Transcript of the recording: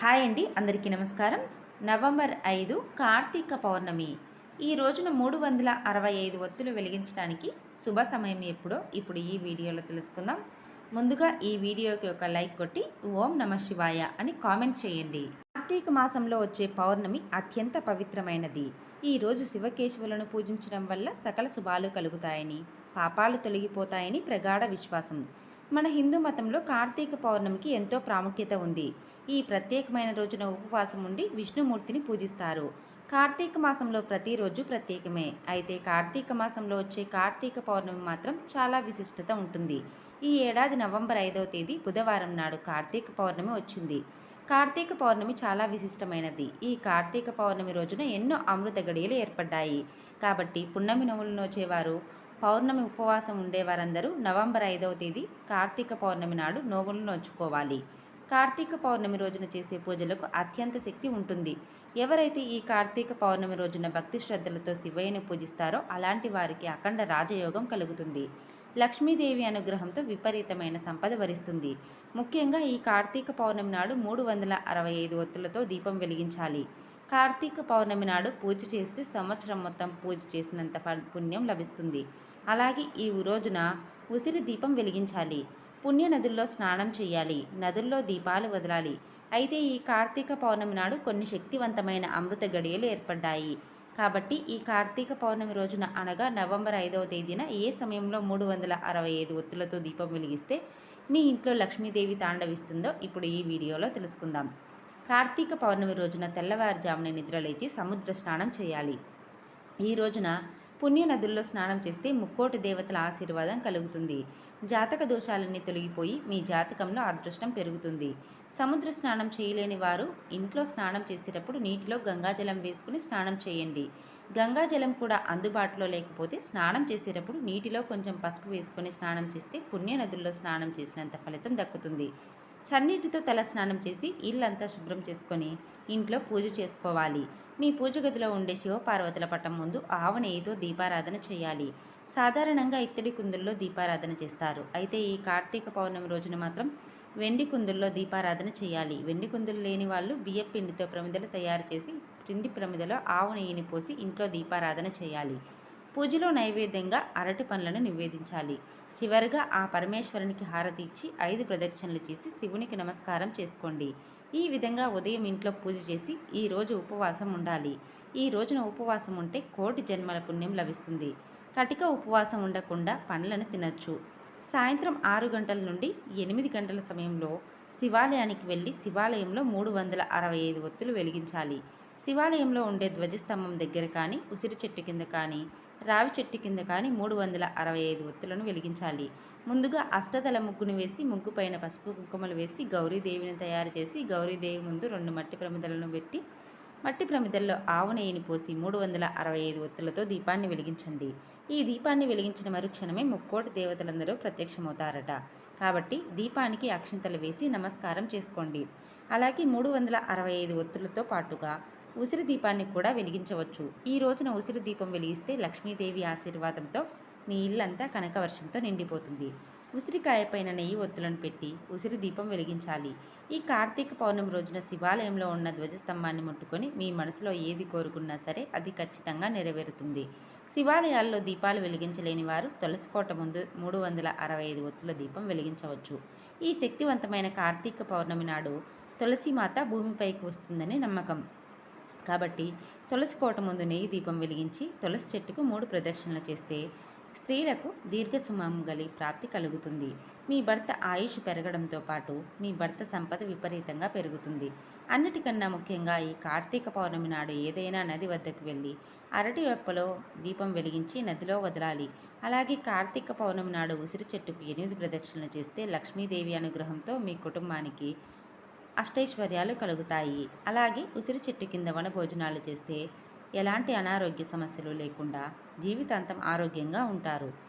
Hi అండి అందరికీ నమస్కారం. నవంబర్ ఐదు కార్తీక పౌర్ణమి. ఈ రోజున మూడు వందల అరవై ఐదు ఒత్తులు వెలిగించడానికి శుభ సమయం ఎప్పుడో ఇప్పుడు ఈ వీడియోలో తెలుసుకుందాం. ముందుగా ఈ వీడియోకి ఒక లైక్ కొట్టి ఓం నమ శివాయ అని కామెంట్ చేయండి. కార్తీక మాసంలో వచ్చే పౌర్ణమి అత్యంత పవిత్రమైనది. ఈ రోజు శివకేశవులను పూజించడం వల్ల సకల శుభాలు కలుగుతాయని పాపాలు తొలగిపోతాయని ప్రగాఢ విశ్వాసం. మన హిందూ మతంలో కార్తీక పౌర్ణమికి ఎంతో ప్రాముఖ్యత ఉంది. ఈ ప్రత్యేకమైన రోజున ఉపవాసం ఉండి విష్ణుమూర్తిని పూజిస్తారు. కార్తీక మాసంలో ప్రతిరోజు ప్రత్యేకమే. అయితే కార్తీక మాసంలో వచ్చే కార్తీక పౌర్ణమి మాత్రం చాలా విశిష్టత ఉంటుంది. ఈ ఏడాది నవంబర్ ఐదవ తేదీ బుధవారం నాడు కార్తీక పౌర్ణమి వచ్చింది. కార్తీక పౌర్ణమి చాలా విశిష్టమైనది. ఈ కార్తీక పౌర్ణమి రోజున ఎన్నో అమృత గడియలు ఏర్పడ్డాయి. కాబట్టి పున్నమి నోములు నోచేవారు పౌర్ణమి ఉపవాసం ఉండేవారందరూ నవంబర్ ఐదవ తేదీ కార్తీక పౌర్ణమి నాడు నోములు నోచుకోవాలి. కార్తీక పౌర్ణమి రోజున చేసే పూజలకు అత్యంత శక్తి ఉంటుంది. ఎవరైతే ఈ కార్తీక పౌర్ణమి రోజున భక్తి శ్రద్ధలతో శివయ్యను పూజిస్తారో అలాంటి వారికి అఖండ రాజయోగం కలుగుతుంది. లక్ష్మీదేవి అనుగ్రహంతో విపరీతమైన సంపద వరిస్తుంది. ముఖ్యంగా ఈ కార్తీక పౌర్ణమి నాడు మూడు వందల అరవై ఐదు ఒత్తులతో దీపం వెలిగించాలి. కార్తీక పౌర్ణమి నాడు పూజ చేస్తే సంవత్సరం మొత్తం పూజ చేసినంత పుణ్యం లభిస్తుంది. అలాగే ఈ రోజున ఉసిరి దీపం వెలిగించాలి. పుణ్య నదుల్లో స్నానం చేయాలి. నదుల్లో దీపాలు వదలాలి. అయితే ఈ కార్తీక పౌర్ణమి నాడు కొన్ని శక్తివంతమైన అమృత గడియలు ఏర్పడ్డాయి. కాబట్టి ఈ కార్తీక పౌర్ణమి రోజున అనగా నవంబర్ ఐదవ తేదీన ఏ సమయంలో మూడు వందల అరవై ఐదు ఒత్తులతో దీపం వెలిగిస్తే మీ ఇంట్లో లక్ష్మీదేవి తాండవిస్తుందో ఇప్పుడు ఈ వీడియోలో తెలుసుకుందాం. కార్తీక పౌర్ణమి రోజున తెల్లవారుజామున నిద్రలేచి సముద్ర స్నానం చేయాలి. ఈ రోజున పుణ్య నదుల్లో స్నానం చేస్తే ముక్కోటి దేవతల ఆశీర్వాదం కలుగుతుంది. జాతక దోషాలన్నీ తొలగిపోయి మీ జాతకంలో అదృష్టం పెరుగుతుంది. సముద్ర స్నానం చేయలేని వారు ఇంట్లో స్నానం చేసేటప్పుడు నీటిలో గంగాజలం వేసుకుని స్నానం చేయండి. గంగాజలం కూడా అందుబాటులో లేకపోతే స్నానం చేసేటప్పుడు నీటిలో కొంచెం పసుపు వేసుకొని స్నానం చేస్తే పుణ్య నదుల్లో స్నానం చేసినంత ఫలితం దక్కుతుంది. చన్నీటితో తల స్నానం చేసి ఇల్లంతా శుభ్రం చేసుకొని ఇంట్లో పూజ చేసుకోవాలి. మీ పూజ గదిలో ఉండే శివపార్వతుల పట్టం ముందు ఆవు నెయ్యితో దీపారాధన చేయాలి. సాధారణంగా ఇత్తడి కుందుల్లో దీపారాధన చేస్తారు. అయితే ఈ కార్తీక పౌర్ణమి రోజున మాత్రం వెండి కుందుల్లో దీపారాధన చేయాలి. వెండి కుందులు లేని వాళ్ళు బియ్య పిండితో ప్రమిదలు తయారు చేసి పిండి ప్రమిదలో ఆవు నెయ్యిని పోసి ఇంట్లో దీపారాధన చేయాలి. పూజలో నైవేద్యంగా అరటి పండ్లను నివేదించాలి. చివరిగా ఆ పరమేశ్వరునికి హారతి ఇచ్చి ఐదు ప్రదక్షిణలు చేసి శివునికి నమస్కారం చేసుకోండి. ఈ విధంగా ఉదయం ఇంట్లో పూజ చేసి ఈ రోజు ఉపవాసం ఉండాలి. ఈ రోజున ఉపవాసం ఉంటే కోటి జన్మల పుణ్యం లభిస్తుంది. కటిక ఉపవాసం ఉండకుండా పండ్లను తినచ్చు. సాయంత్రం ఆరు గంటల నుండి ఎనిమిది గంటల సమయంలో శివాలయానికి వెళ్ళి శివాలయంలో మూడు వందల అరవై ఐదు ఒత్తులు వెలిగించాలి. శివాలయంలో ఉండే ధ్వజస్తంభం దగ్గర కానీ ఉసిరి చెట్టు కింద కానీ రావి చెట్టు కింద కానీ మూడు వందల అరవై ఐదు ఒత్తులను వెలిగించాలి. ముందుగా అష్టదల ముగ్గును వేసి ముగ్గు పైన పసుపు కుంకుమలు వేసి గౌరీదేవిని తయారు చేసి గౌరీదేవి ముందు రెండు మట్టి ప్రమిదలను పెట్టి మట్టి ప్రమిదల్లో ఆవు నెయ్యిని పోసి మూడు వందల అరవై ఐదు ఒత్తులతో దీపాన్ని వెలిగించండి. ఈ దీపాన్ని వెలిగించిన మరుక్షణమే ముక్కోటి దేవతలందరూ ప్రత్యక్షమవుతారట. కాబట్టి దీపానికి అక్షింతలు వేసి నమస్కారం చేసుకోండి. అలాగే మూడు వందల అరవై ఐదు ఒత్తులతో పాటుగా ఉసిరి దీపాన్ని కూడా వెలిగించవచ్చు. ఈ రోజున ఉసిరి దీపం వెలిగిస్తే లక్ష్మీదేవి ఆశీర్వాదంతో మీ ఇల్లంతా కనకవర్షంతో నిండిపోతుంది. ఉసిరికాయ పైన నెయ్యి ఒత్తులను పెట్టి ఉసిరి దీపం వెలిగించాలి. ఈ కార్తీక పౌర్ణమి రోజున శివాలయంలో ఉన్న ధ్వజస్తంభాన్ని ముట్టుకొని మీ మనసులో ఏది కోరుకున్నా సరే అది ఖచ్చితంగా నెరవేరుతుంది. శివాలయాల్లో దీపాలు వెలిగించలేని వారు తులసికోట ముందు మూడు వందల అరవై ఐదు ఒత్తుల దీపం వెలిగించవచ్చు. ఈ శక్తివంతమైన కార్తీక పౌర్ణమి నాడు తులసిమాత భూమిపైకి వస్తుందని నమ్మకం. కాబట్టి తులసి కోట ముందు నెయ్యి దీపం వెలిగించి తులసి చెట్టుకు మూడు ప్రదక్షిణలు చేస్తే స్త్రీలకు దీర్ఘ గలి ప్రాప్తి కలుగుతుంది. మీ భర్త ఆయుష్ పెరగడంతో పాటు మీ భర్త సంపద విపరీతంగా పెరుగుతుంది. అన్నిటికన్నా ముఖ్యంగా ఈ కార్తీక పౌర్ణమి నాడు ఏదైనా నది వద్దకు వెళ్ళి అరటి రొప్పలో దీపం వెలిగించి నదిలో వదలాలి. అలాగే కార్తీక పౌర్ణమి నాడు ఉసిరి చెట్టుకు ఎనిమిది ప్రదక్షిణలు చేస్తే లక్ష్మీదేవి అనుగ్రహంతో మీ కుటుంబానికి అష్టైశ్వర్యాలు కలుగుతాయి. అలాగే ఉసిరి చెట్టు కింద వనభోజనాలు చేస్తే ఎలాంటి అనారోగ్య సమస్యలు లేకుండా జీవితాంతం ఆరోగ్యంగా ఉంటారు.